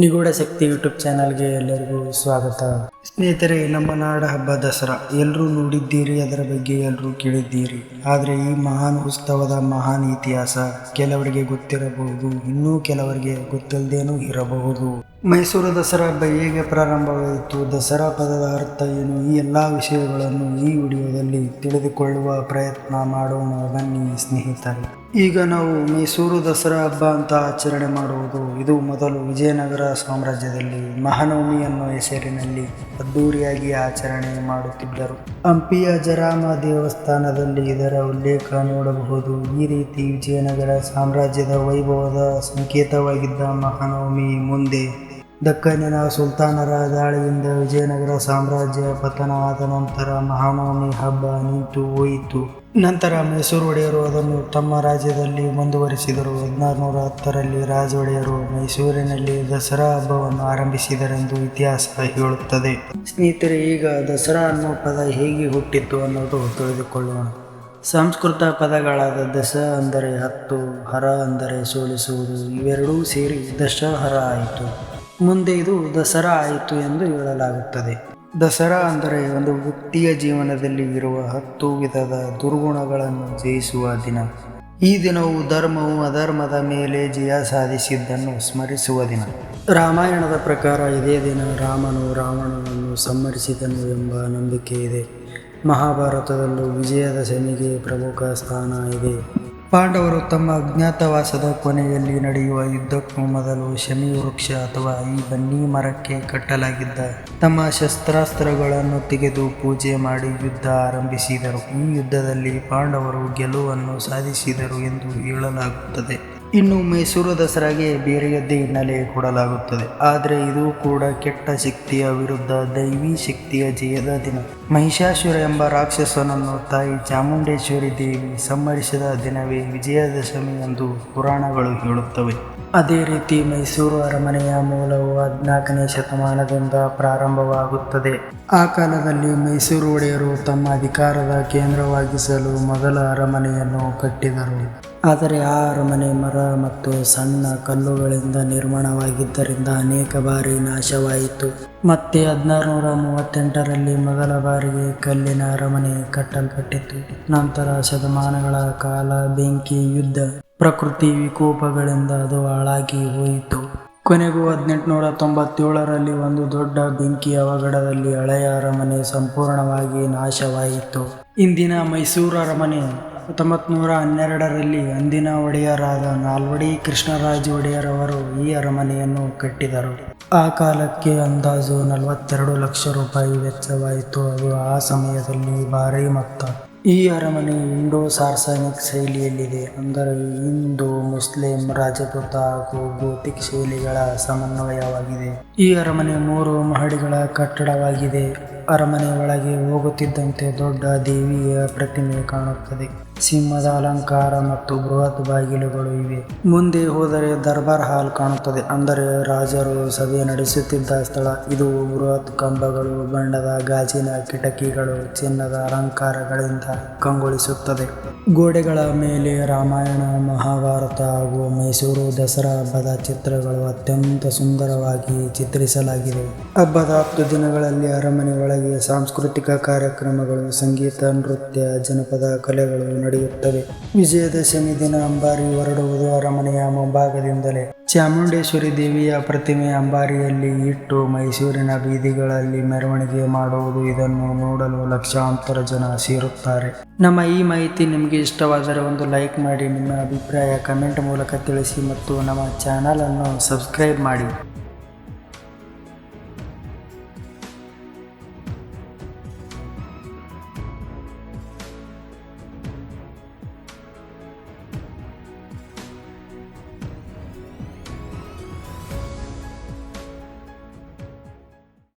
ನಿಗೂಢ ಶಕ್ತಿ ಯೂಟ್ಯೂಬ್ ಚಾನಲ್ಗೆ ಎಲ್ಲರಿಗೂ ಸ್ವಾಗತ. ಸ್ನೇಹಿತರೆ, ನಮ್ಮ ನಾಡ ಹಬ್ಬ ದಸರಾ. ಎಲ್ಲರೂ ನೋಡಿದ್ದೀರಿ, ಅದರ ಬಗ್ಗೆ ಎಲ್ಲರೂ ಕೇಳಿದ್ದೀರಿ. ಆದರೆ ಈ ಮಹಾನ್ ಉತ್ಸವದ ಮಹಾನ್ ಇತಿಹಾಸ ಕೆಲವರಿಗೆ ಗೊತ್ತಿರಬಹುದು, ಇನ್ನೂ ಕೆಲವರಿಗೆ ಗೊತ್ತಿಲ್ಲದೇನೂ ಇರಬಹುದು. ಮೈಸೂರು ದಸರಾ ಹಬ್ಬ ಹೇಗೆ ಪ್ರಾರಂಭವಾಯಿತು, ದಸರಾ ಪದದ ಅರ್ಥ ಏನು? ಈ ಎಲ್ಲ ವಿಷಯಗಳನ್ನು ಈ ವಿಡಿಯೋದಲ್ಲಿ ತಿಳಿದುಕೊಳ್ಳುವ ಪ್ರಯತ್ನ ಮಾಡೋಣ ಬನ್ನಿ ಸ್ನೇಹಿತರೆ. ಈಗ ನಾವು ಮೈಸೂರು ದಸರಾ ಹಬ್ಬ ಅಂತ ಆಚರಣೆ ಮಾಡುವುದು, ಇದು ಮೊದಲು ವಿಜಯನಗರ ಸಾಮ್ರಾಜ್ಯದಲ್ಲಿ ಮಹಾನವಮಿ ಅನ್ನೋ ಹೆಸರಿನಲ್ಲಿ ಅದ್ದೂರಿಯಾಗಿ ಆಚರಣೆ ಮಾಡುತ್ತಿದ್ದರು. ಹಂಪಿಯ ಜರಾಮ ದೇವಸ್ಥಾನದಲ್ಲಿ ಇದರ ಉಲ್ಲೇಖ ನೋಡಬಹುದು. ಈ ರೀತಿ ವಿಜಯನಗರ ಸಾಮ್ರಾಜ್ಯದ ವೈಭವದ ಸಂಕೇತವಾಗಿದ್ದ ಮಹಾನವಮಿ ಮುಂದೆ ದಕ್ಕನಿನ ಸುಲ್ತಾನರ ದಾಳಿಯಿಂದ ವಿಜಯನಗರ ಸಾಮ್ರಾಜ್ಯ ಪತನ ನಂತರ ಮಹಾನವಮಿ ಹಬ್ಬ ನಿಂತು ಹೋಯಿತು. ನಂತರ ಮೈಸೂರು ಒಡೆಯರು ಅದನ್ನು ತಮ್ಮ ರಾಜ್ಯದಲ್ಲಿ ಮುಂದುವರಿಸಿದರು. ಹದಿನಾರುನೂರ ಹತ್ತರಲ್ಲಿ ರಾಜ ಒಡೆಯರು ಮೈಸೂರಿನಲ್ಲಿ ದಸರಾ ಹಬ್ಬವನ್ನು ಆರಂಭಿಸಿದರೆಂದು ಇತಿಹಾಸ ಹೇಳುತ್ತದೆ. ಸ್ನೇಹಿತರೆ, ಈಗ ದಸರಾ ಅನ್ನೋ ಪದ ಹೇಗೆ ಹುಟ್ಟಿತ್ತು ಅನ್ನೋದು ತಿಳಿದುಕೊಳ್ಳೋಣ. ಸಂಸ್ಕೃತ ಪದಗಳಾದ ದಸ ಅಂದರೆ ಹತ್ತು, ಹರ ಅಂದರೆ ಸೋಲಿಸುವುದು, ಇವೆರಡೂ ಸೇರಿ ದಶಹರ ಆಯಿತು. ಮುಂದೆ ಇದು ದಸರಾ ಆಯಿತು ಎಂದು ಹೇಳಲಾಗುತ್ತದೆ. ದಸರಾ ಅಂದರೆ ಒಂದು ವ್ಯಕ್ತಿಯ ಜೀವನದಲ್ಲಿ ಇರುವ ಹತ್ತು ವಿಧದ ದುರ್ಗುಣಗಳನ್ನು ಜಯಿಸುವ ದಿನ. ಈ ದಿನವು ಧರ್ಮವು ಅಧರ್ಮದ ಮೇಲೆ ಜಯ ಸಾಧಿಸಿದ್ದನ್ನು ಸ್ಮರಿಸುವ ದಿನ. ರಾಮಾಯಣದ ಪ್ರಕಾರ ಇದೇ ದಿನ ರಾಮನು ರಾವಣನನ್ನು ಸಂಹರಿಸಿದನು ಎಂಬ ನಂಬಿಕೆ ಇದೆ. ಮಹಾಭಾರತದಲ್ಲೂ ವಿಜಯದಶಮಿಗೆ ಪ್ರಮುಖ ಸ್ಥಾನ ಇದೆ. ಪಾಂಡವರು ತಮ್ಮ ಅಜ್ಞಾತವಾಸದ ಕೊನೆಯಲ್ಲಿ ನಡೆಯುವ ಯುದ್ಧಕ್ಕೂ ಮೊದಲು ಶಮಿ ವೃಕ್ಷ ಅಥವಾ ಈ ಬನ್ನಿ ಮರಕ್ಕೆ ಕಟ್ಟಲಾಗಿದ್ದ ತಮ್ಮ ಶಸ್ತ್ರಾಸ್ತ್ರಗಳನ್ನು ತೆಗೆದು ಪೂಜೆ ಮಾಡಿ ಯುದ್ಧ ಆರಂಭಿಸಿದರು. ಈ ಯುದ್ಧದಲ್ಲಿ ಪಾಂಡವರು ಗೆಲುವನ್ನು ಸಾಧಿಸಿದರು ಎಂದು ಹೇಳಲಾಗುತ್ತದೆ. ಇನ್ನು ಮೈಸೂರು ದಸರಾಗೆ ಬೇರೆಯದ್ದೇ ಹಿನ್ನೆಲೆ ಕೊಡಲಾಗುತ್ತದೆ. ಆದರೆ ಇದು ಕೂಡ ಕೆಟ್ಟ ಶಕ್ತಿಯ ವಿರುದ್ಧ ದೈವಿ ಶಕ್ತಿಯ ಜಯದ ದಿನ. ಮಹಿಷಾಸುರ ಎಂಬ ರಾಕ್ಷಸನನ್ನು ತಾಯಿ ಚಾಮುಂಡೇಶ್ವರಿ ದೇವಿ ಸಂಹರಿಸಿದ ದಿನವೇ ವಿಜಯದಶಮಿ ಎಂದು ಪುರಾಣಗಳು ಹೇಳುತ್ತವೆ. ಅದೇ ರೀತಿ ಮೈಸೂರು ಅರಮನೆಯ ಮೂಲವು ಹದಿನಾಲ್ಕನೇ ಶತಮಾನದಿಂದ ಪ್ರಾರಂಭವಾಗುತ್ತದೆ. ಆ ಕಾಲದಲ್ಲಿ ಮೈಸೂರು ಒಡೆಯರು ತಮ್ಮ ಅಧಿಕಾರದ ಕೇಂದ್ರವಾಗಿಸಲು ಮೊದಲ ಅರಮನೆಯನ್ನು ಕಟ್ಟಿದರು. ಆದರೆ ಆ ಅರಮನೆ ಮರ ಮತ್ತು ಸಣ್ಣ ಕಲ್ಲುಗಳಿಂದ ನಿರ್ಮಾಣವಾಗಿದ್ದರಿಂದ ಅನೇಕ ಬಾರಿ ನಾಶವಾಯಿತು. ಮತ್ತೆ ಹದಿನಾರುನೂರ ಮೂವತ್ತೆಂಟರಲ್ಲಿ ಮೊದಲ ಬಾರಿಗೆ ಕಲ್ಲಿನ ಅರಮನೆ ಕಟ್ಟಲ್ಪಟ್ಟಿತು. ನಂತರ ಶತಮಾನಗಳ ಕಾಲ ಬೆಂಕಿ, ಯುದ್ಧ, ಪ್ರಕೃತಿ ವಿಕೋಪಗಳಿಂದ ಅದು ಹಾಳಾಗಿ ಹೋಯಿತು. ಕೊನೆಗೂ ಹದಿನೆಂಟುನೂರ ತೊಂಬತ್ತೇಳರಲ್ಲಿ ಒಂದು ದೊಡ್ಡ ಬೆಂಕಿ ಅವಘಡದಲ್ಲಿ ಹಳೆಯ ಅರಮನೆ ಸಂಪೂರ್ಣವಾಗಿ ನಾಶವಾಯಿತು. ಇಂದಿನ ಮೈಸೂರು ಅರಮನೆ ಹತ್ತೊಂಬತ್ತು ನೂರ ಹನ್ನೆರಡರಲ್ಲಿ ಅಂದಿನ ಒಡೆಯರಾದ ನಾಲ್ವಡಿ ಕೃಷ್ಣರಾಜ ಒಡೆಯರವರು ಈ ಅರಮನೆಯನ್ನು ಕಟ್ಟಿದರು. ಆ ಕಾಲಕ್ಕೆ ಅಂದಾಜು ನಲವತ್ತೆರಡು ಲಕ್ಷ ರೂಪಾಯಿ ವೆಚ್ಚವಾಯಿತು. ಅದು ಆ ಸಮಯದಲ್ಲಿ ಭಾರಿ ಮೊತ್ತ. ಈ ಅರಮನೆ ಇಂಡೋ ಸಾರ್ಸನಿಕ್ ಶೈಲಿಯಲ್ಲಿದೆ. ಅಂದರೆ ಹಿಂದೂ ಮುಸ್ಲಿಂ, ರಾಜಪೂತ ಹಾಗೂ ಗೋತಿಕ್ ಶೈಲಿಗಳ ಸಮನ್ವಯವಾಗಿದೆ. ಈ ಅರಮನೆ ಮೂರು ಮಹಡಿಗಳ ಕಟ್ಟಡವಾಗಿದೆ. ಅರಮನೆ ಒಳಗೆ ಹೋಗುತ್ತಿದ್ದಂತೆ ದೊಡ್ಡ ದೇವಿಯ ಪ್ರತಿಮೆ ಕಾಣುತ್ತದೆ. ಸಿಂಹದ ಅಲಂಕಾರ ಮತ್ತು ಬೃಹತ್ ಬಾಗಿಲುಗಳು ಇವೆ. ಮುಂದೆ ಹೋದರೆ ದರ್ಬಾರ್ ಹಾಲ್ ಕಾಣುತ್ತದೆ. ಅಂದರೆ ರಾಜರು ಸಭೆ ನಡೆಸುತ್ತಿದ್ದ ಸ್ಥಳ. ಇದು ಬೃಹತ್ ಕಂಬಗಳು, ಬಣ್ಣದ ಗಾಜಿನ ಕಿಟಕಿಗಳು, ಚಿನ್ನದ ಅಲಂಕಾರಗಳಿಂದ ಕಂಗೊಳಿಸುತ್ತದೆ. ಗೋಡೆಗಳ ಮೇಲೆ ರಾಮಾಯಣ, ಮಹಾಭಾರತ ಹಾಗೂ ಮೈಸೂರು ದಸರಾ ಹಬ್ಬದ ಚಿತ್ರಗಳು ಅತ್ಯಂತ ಸುಂದರವಾಗಿ ಚಿತ್ರಿಸಲಾಗಿದೆ. ಹಬ್ಬದ ಹತ್ತು ದಿನಗಳಲ್ಲಿ ಅರಮನೆ ಸಾಂಸ್ಕೃತಿಕ ಕಾರ್ಯಕ್ರಮಗಳು, ಸಂಗೀತ, ನೃತ್ಯ, ಜನಪದ ಕಲೆಗಳು ನಡೆಯುತ್ತವೆ. ವಿಜಯದಶಮಿ ದಿನ ಅಂಬಾರಿ ಹೊರಡುವುದು ಅರಮನೆಯ ಮುಂಭಾಗದಿಂದಲೇ. ಚಾಮುಂಡೇಶ್ವರಿ ದೇವಿಯ ಪ್ರತಿಮೆ ಅಂಬಾರಿಯಲ್ಲಿ ಇಟ್ಟು ಮೈಸೂರಿನ ಬೀದಿಗಳಲ್ಲಿ ಮೆರವಣಿಗೆ ಮಾಡುವುದು ಇದನ್ನು ನೋಡಲು ಲಕ್ಷಾಂತರ ಜನ ಸೇರುತ್ತಾರೆ. ನಮ್ಮ ಈ ಮಾಹಿತಿ ನಿಮಗೆ ಇಷ್ಟವಾದರೆ ಒಂದು ಲೈಕ್ ಮಾಡಿ, ನಿಮ್ಮ ಅಭಿಪ್ರಾಯ ಕಮೆಂಟ್ ಮೂಲಕ ತಿಳಿಸಿ ಮತ್ತು ನಮ್ಮ ಚಾನಲನ್ನು ಸಬ್ಸ್ಕ್ರೈಬ್ ಮಾಡಿ.